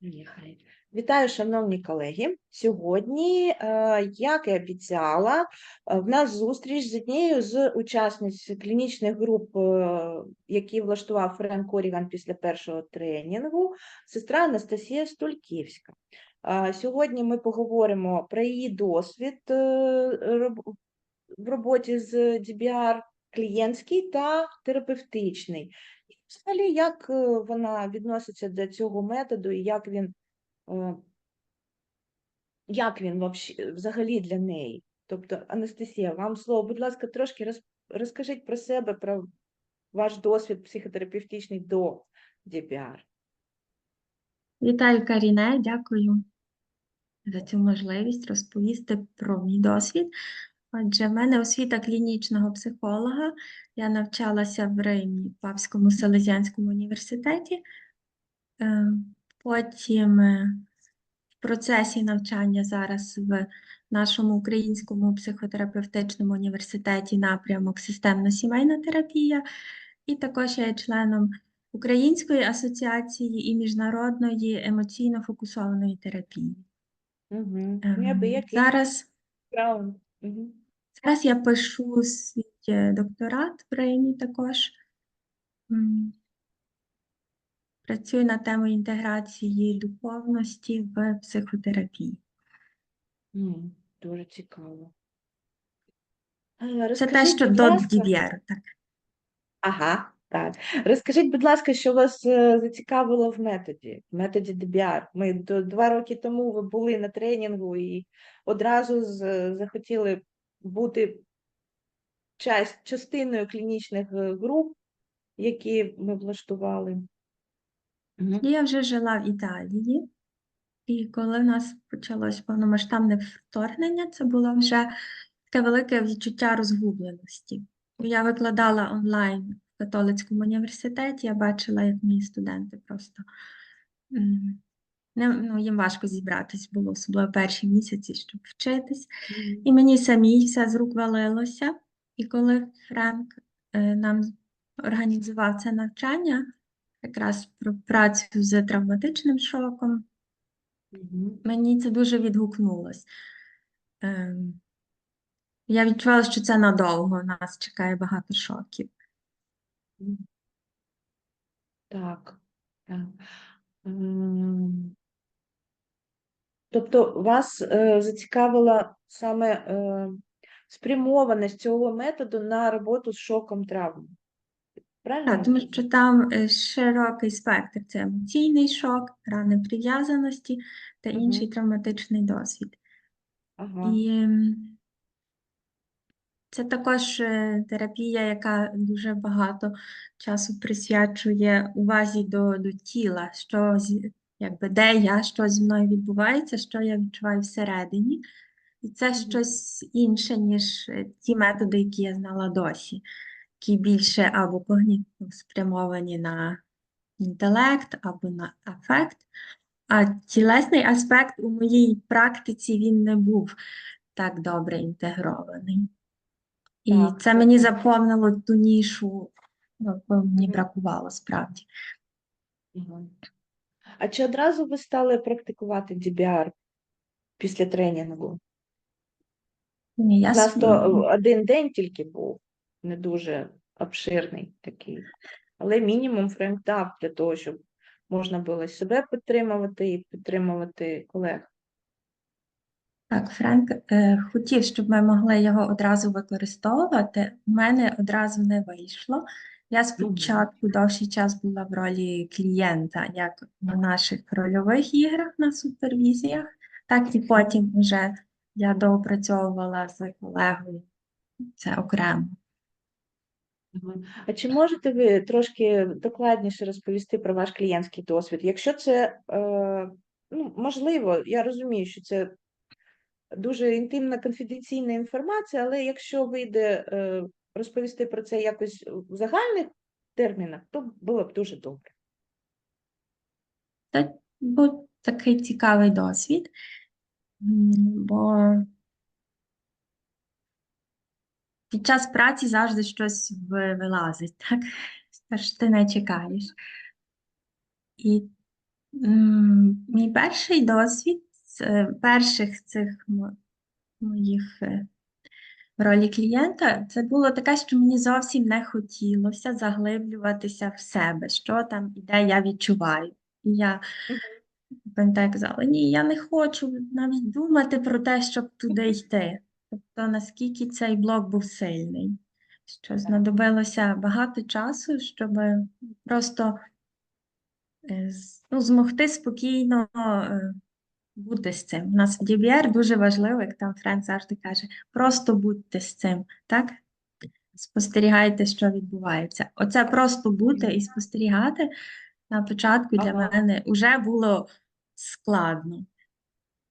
Нехай. Вітаю, шановні колеги. Сьогодні, е, як і обіцяла, е, в нас зустріч з однією з учасниць клінічних груп, е, які влаштував Френк Оріган після першого тренінгу, сестра Анастасія Стульківська. Сьогодні ми поговоримо про її досвід в роботі з DBR клієнтський та терапевтичний. Взагалі, як е, вона відноситься до цього методу і як він, е, як він взагалі для неї? Тобто, Анастасія, вам слово, будь ласка, трошки розкажіть про себе, про ваш досвід психотерапевтичний до DBR. Вітаю, Каріне, дякую за цю можливість розповісти про мій досвід. Отже, в мене освіта клінічного психолога. Я навчалася в Римі, в Папському Селезіанському університеті. Е, Потім е, в процесі навчання зараз в нашому українському психотерапевтичному університеті напрямок системно-сімейна терапія. І також я є членом Української асоціації і міжнародної емоційно фокусованої терапії. Угу. Неабиякий Зараз, бекграунд. Угу. зараз я пишу свій е, докторат в Римі також. Працюю над темою інтеграції духовності в психотерапії. Дуже цікаво. Е, Це те, що до DBR, так. Ага, так. Розкажіть, будь ласка, що вас е, зацікавило в методі, в методі DBR? Ми до, два роки тому ви були на тренінгу і одразу з, захотіли бути часть, частиною клінічних е, груп, які ми влаштували. Я вже жила в Італії, і коли в нас почалось повномасштабне вторгнення, це було вже таке велике відчуття розгубленості. Я викладала онлайн католицькому університеті, я бачила, як мої студенти просто не, ну, їм важко зібратись було, особливо перші місяці, щоб вчитись. І мені самій все з рук валилося. І коли Френк е, нам організував це навчання, якраз про працю з травматичним шоком, мені це дуже відгукнулось. Ем, я відчувала, що це надовго, нас чекає багато шоків. Так. Тобто вас е, зацікавила саме е, спрямованість цього методу на роботу з шоком травм. Правильно? Так, тому що там е, широкий спектр це емоційний шок, рани прив'язаності та інший травматичний досвід. Ага. І це також е, терапія, яка дуже багато часу присвячує увазі до, до тіла, що якби де я, що зі мною відбувається, що я відчуваю всередині. І це щось інше, ніж е, ті методи, які я знала досі, які більше або когнітно спрямовані на інтелект, або на афект. А тілесний аспект у моїй практиці він не був так добре інтегрований. І Так, це мені заповнило ту нішу, якої мені бракувало справді. А чи одразу ви стали практикувати DBR після тренінгу? Ні, я У нас то один день тільки був, не дуже обширний такий. Але мінімум Френк дав для того, щоб можна було себе підтримувати і підтримувати колег. Так, Френк е, хотів, щоб ми могли його одразу використовувати. У мене одразу не вийшло. Я спочатку довший час була в ролі клієнта, як на наших рольових іграх на супервізіях, так і потім вже я доопрацьовувала з колегою. Це окремо. А чи можете ви трошки докладніше розповісти про ваш клієнтський досвід? Якщо це е, ну, можливо, я розумію, що це дуже інтимна конфіденційна інформація, але якщо вийде е, розповісти про це якось в загальних термінах, то було б дуже добре. Це був такий цікавий досвід, бо під час праці завжди щось вилазить, так? Те, ти не чекаєш. І М, Мій перший досвід з е, перших цих моїх е, в ролі клієнта, це було таке, що мені зовсім не хотілося заглиблюватися в себе, що там і де я відчуваю. І я пам'ятаю, казала, ні, я не хочу навіть думати про те, щоб туди йти. Тобто, наскільки цей блок був сильний, що знадобилося багато часу, щоб просто е, ну, змогти спокійно бути з цим. У нас в DBR дуже важливо, як там Френк завжди каже, просто будьте з цим, так? Спостерігайте, що відбувається. Оце просто бути і спостерігати на початку для Ага. мене вже було складно.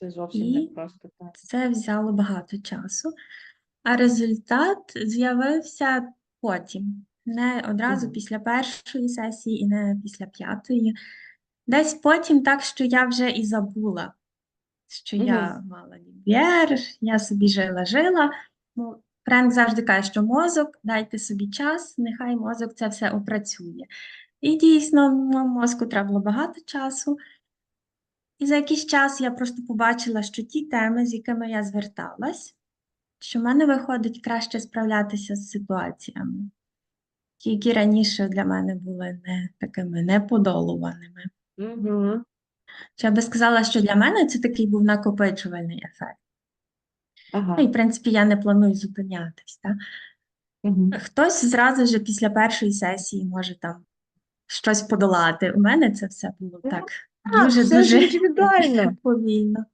Це зовсім І- не просто так. Це взяло багато часу, а результат з'явився потім. Не одразу Мгм. після першої сесії і не після п'ятої. Десь потім так, що я вже і забула, що я мала лібєр, я собі жила-жила. Ну, Френк завжди каже, що мозок, дайте собі час, нехай мозок це все опрацює. І дійсно, ну, мозку треба було багато часу. І за якийсь час я просто побачила, що ті теми, з якими я зверталась, що в мене виходить краще справлятися з ситуаціями, які раніше для мене були не такими неподолуваними. Угу. Чи я би сказала, що для мене це такий був накопичувальний ефект. Ага. Ну, і, в принципі, я не планую зупинятись. Так? Угу. Хтось зразу ж після першої сесії може там щось подолати. У мене це все було так дуже-дуже повільно.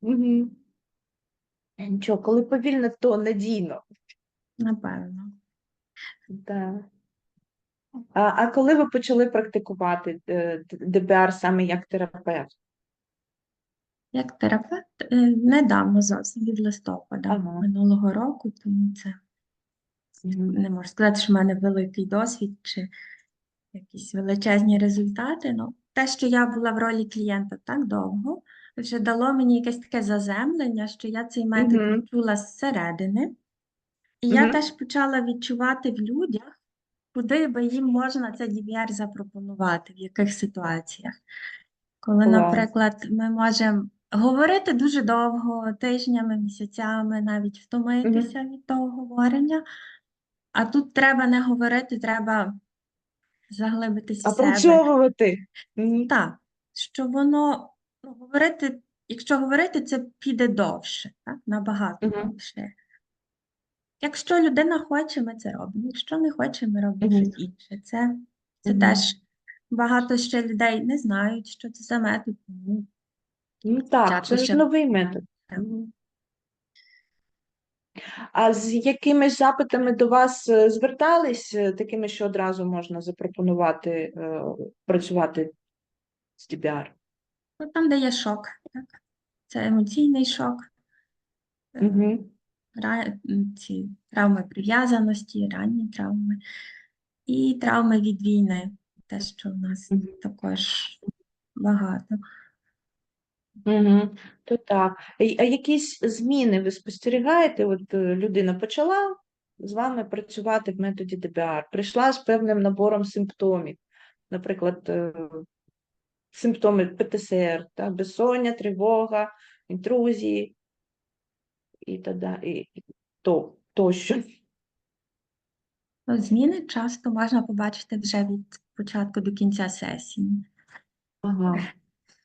Угу. Нічого, коли повільно, то надійно. Напевно. Да. А, коли ви почали практикувати е, ДБР саме як терапевт? Як терапевт, е, недавно зовсім від листопада Ага. минулого року, тому це не можу сказати, що в мене великий досвід чи якісь величезні результати. Ну, те, що я була в ролі клієнта так довго, вже дало мені якесь таке заземлення, що я цей метод Мгм. відчула зсередини. І я теж почала відчувати в людях, куди би їм можна це DBR запропонувати, в яких ситуаціях. Коли, Клас. наприклад, ми можемо говорити дуже довго, тижнями, місяцями, навіть втомитися від того говорення, а тут треба не говорити, треба заглибитись в себе. Опрацьовувати. Так, що воно ну, говорити, якщо говорити, це піде довше, так? Набагато довше. Якщо людина хоче, ми це робимо. Якщо не хоче, ми робимо Мгм. щось інше. Це, це Мгм. теж багато ще людей не знають, що це за метод. тому Ну так, це ж новий метод. Так. А з якими запитами до вас е, звертались, е, такими, що одразу можна запропонувати е, працювати з DBR? Ну, там, де є шок, так? Це емоційний шок, Угу. Ці травми прив'язаності, ранні травми і травми від війни. Те, що в нас також багато. Угу. То так. А якісь зміни ви спостерігаєте? От е, людина почала з вами працювати в методі ДБР, прийшла з певним набором симптомів, наприклад, е, симптоми ПТСР, та, безсоння, тривога, інтрузії і т.д. і, то, тощо. Ну, Зміни часто можна побачити вже від початку до кінця сесії. Ага.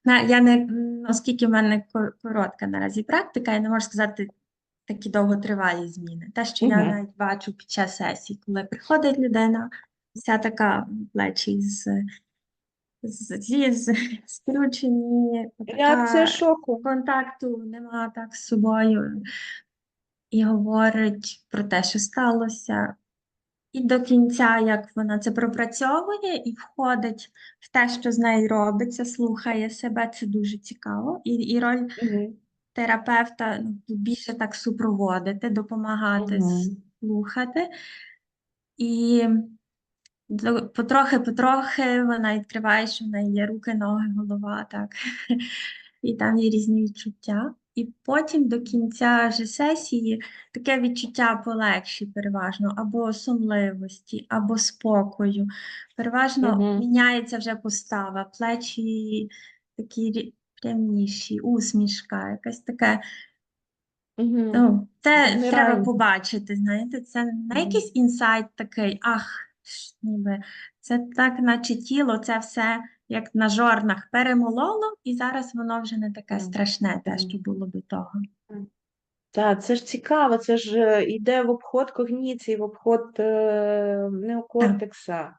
Я не, оскільки в мене коротка наразі практика, я не можу сказати такі довготривалі зміни. Те, що я навіть бачу під час сесії, коли приходить людина, вся така плечі з, з, зі- з, Реакція така шоку. контакту нема так з собою, і говорить про те, що сталося. І до кінця, як вона це пропрацьовує і входить в те, що з нею робиться, слухає себе, це дуже цікаво. І, і роль Угу. терапевта ну, більше так супроводити, допомагати, Мгм. слухати. І потрохи-потрохи вона відкриває, що в неї є руки, ноги, голова, так. І там є різні відчуття. і потім до кінця ж сесії таке відчуття полегші переважно, або сумливості, або спокою. Переважно Мгм. міняється вже постава, плечі такі прямніші, усмішка, якась таке. Мгм. Ну, це треба побачити, знаєте, це не якийсь інсайт такий, ах, ніби. Це так, наче тіло, це все як на жорнах перемололо, і зараз воно вже не таке страшне, те, що було до того. Так, це ж цікаво, це ж е, йде в обход когніції, в обход е, неокортекса.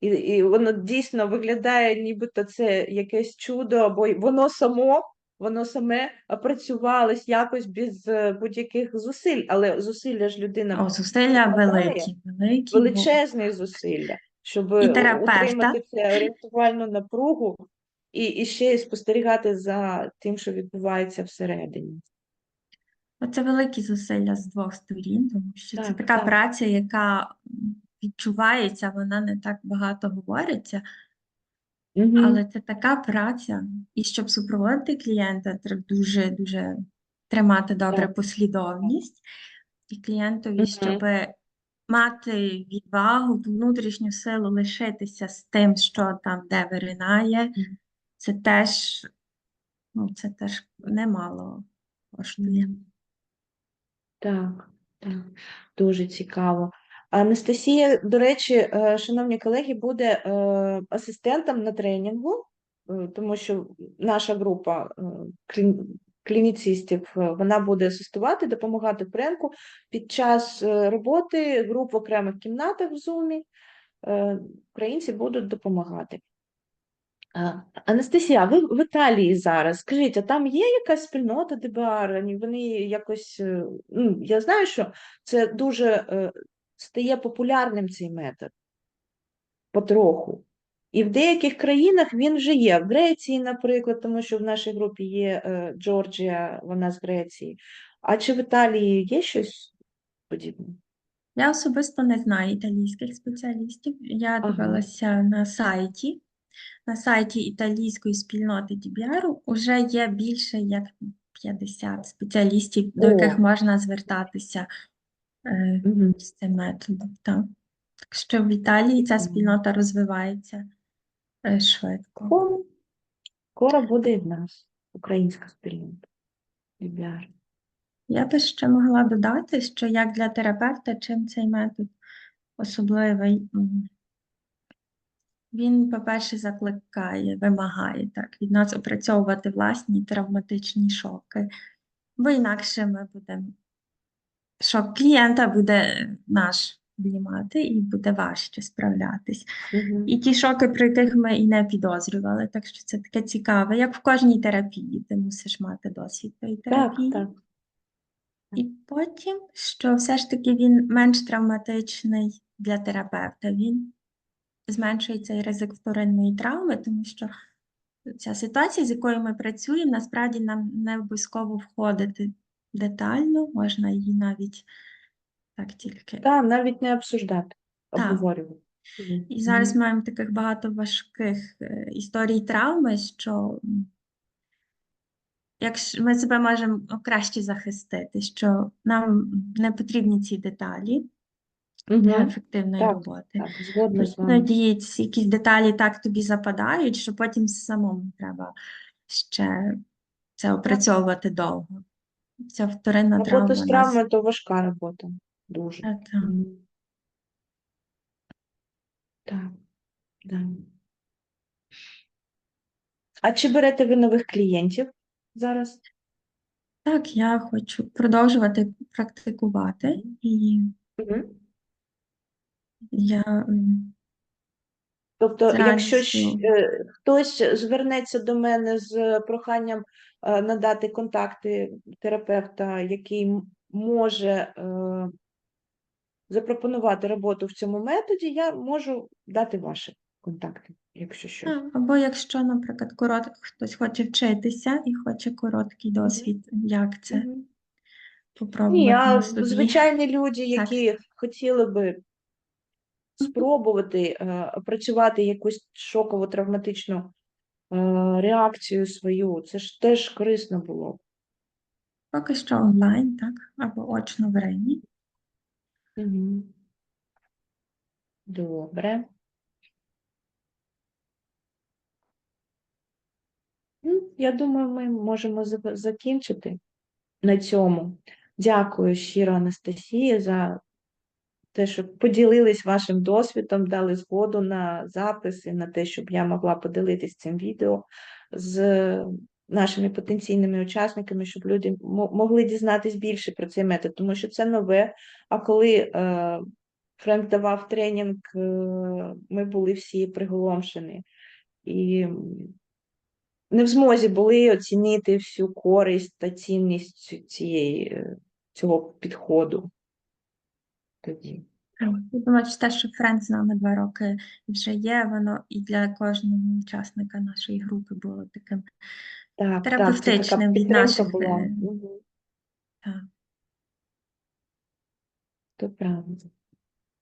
І, і воно дійсно виглядає, нібито це якесь чудо, або воно само, воно саме опрацювалось якось без е, будь-яких зусиль, але зусилля ж людина О, зусилля великі, великі. величезні зусилля, щоб І терапевта. утримати це орієнтувальну напругу і, і ще й спостерігати за тим, що відбувається всередині. Оце великі зусилля з двох сторін, тому що це така так. праця, яка відчувається, вона не так багато говориться, Мгм. але це така праця. І щоб супроводити клієнта, треба дуже дуже тримати добре послідовність, і клієнтові, Мгм. щоб мати відвагу, внутрішню силу лишитися з тим, що там де виринає, це теж, ну, це теж немало коштує. Так, так, дуже цікаво. Анастасія, до речі, е, шановні колеги, буде е, асистентом на тренінгу, е, тому що наша група клініцистів, вона буде асистувати, допомагати Френку під час роботи груп в окремих кімнатах в е, Українці будуть допомагати. Анастасія, ви в Італії зараз. Скажіть, а там є якась спільнота ДБР? Вони якось, ну, я знаю, що це дуже стає популярним цей метод потроху. І в деяких країнах він вже є. В Греції, наприклад, тому що в нашій групі є е, Джорджія, вона з Греції. А чи в Італії є щось подібне? Я особисто не знаю італійських спеціалістів. Я Ага. дивилася на сайті. На сайті італійської спільноти DBR вже є більше як 50 спеціалістів, до яких можна звертатися е, Мгм. з цим методом. Так. Так що в Італії ця Мгм. спільнота розвивається е, швидко. Скоро, скоро буде і в нас українська спільнота. ДБР. Я би ще могла додати, що як для терапевта, чим цей метод особливий, м, він, по-перше, закликає, вимагає так, від нас опрацьовувати власні травматичні шоки, бо інакше ми будемо, шок клієнта буде наш обіймати і буде важче справлятись. Мгм. І ті шоки, про яких ми і не підозрювали, так що це таке цікаве, як в кожній терапії, ти мусиш мати досвід тої Так, терапії. так. І потім, що все ж таки він менш травматичний для терапевта. Він зменшує цей ризик вторинної травми, тому що ця ситуація, з якою ми працюємо, насправді нам не обов'язково входити детально, можна її навіть так тільки. Та, навіть не обсуждати, Так. обговорювати. І зараз маємо таких багато важких е, історій травми, що якщо ми себе можемо краще захистити, що нам не потрібні ці деталі для ефективної Так, роботи. Так, згодна з вами. Іноді якісь деталі так тобі западають, що потім самому треба ще це опрацьовувати довго. Ця вторинна Робота травма з травмою то важка робота. Дуже. Та- та. Мгм. Так, да. А чи берете ви нових клієнтів зараз? Так, я хочу продовжувати практикувати, і Мгм. я Тобто, З якщо радістю. щ- е, хтось звернеться до мене з проханням е, надати контакти терапевта, який може е, запропонувати роботу в цьому методі, я можу дати ваші контакти, якщо що. або якщо, наприклад, коротко хтось хоче вчитися і хоче короткий досвід, як це Мгм. Ні, попробувати а звичайні люди, які хотіли би спробувати е, опрацювати якусь шокову травматичну е, реакцію свою, це ж теж корисно було. Поки що онлайн, так, або очно в. Мгм. Добре. Ну, я думаю, ми можемо закінчити на цьому. Дякую щиро, Анастасія, за те, що поділились вашим досвідом, дали згоду на записи, на те, щоб я могла поділитись цим відео з нашими потенційними учасниками, щоб люди могли дізнатись більше про цей метод, тому що це нове. А коли е, Френк давав тренінг, е, ми були всі приголомшені. І не в змозі були оцінити всю користь та цінність цієї, е, цього підходу тоді. Думаю, те, що Френд з нами два роки вже є, воно і для кожного учасника нашої групи було таким Так, так, терапевтичним від підтримка наших. була. е, Так. То правда.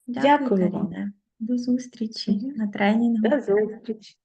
Дякую, Дякую вам. До зустрічі на тренінгу. До зустрічі.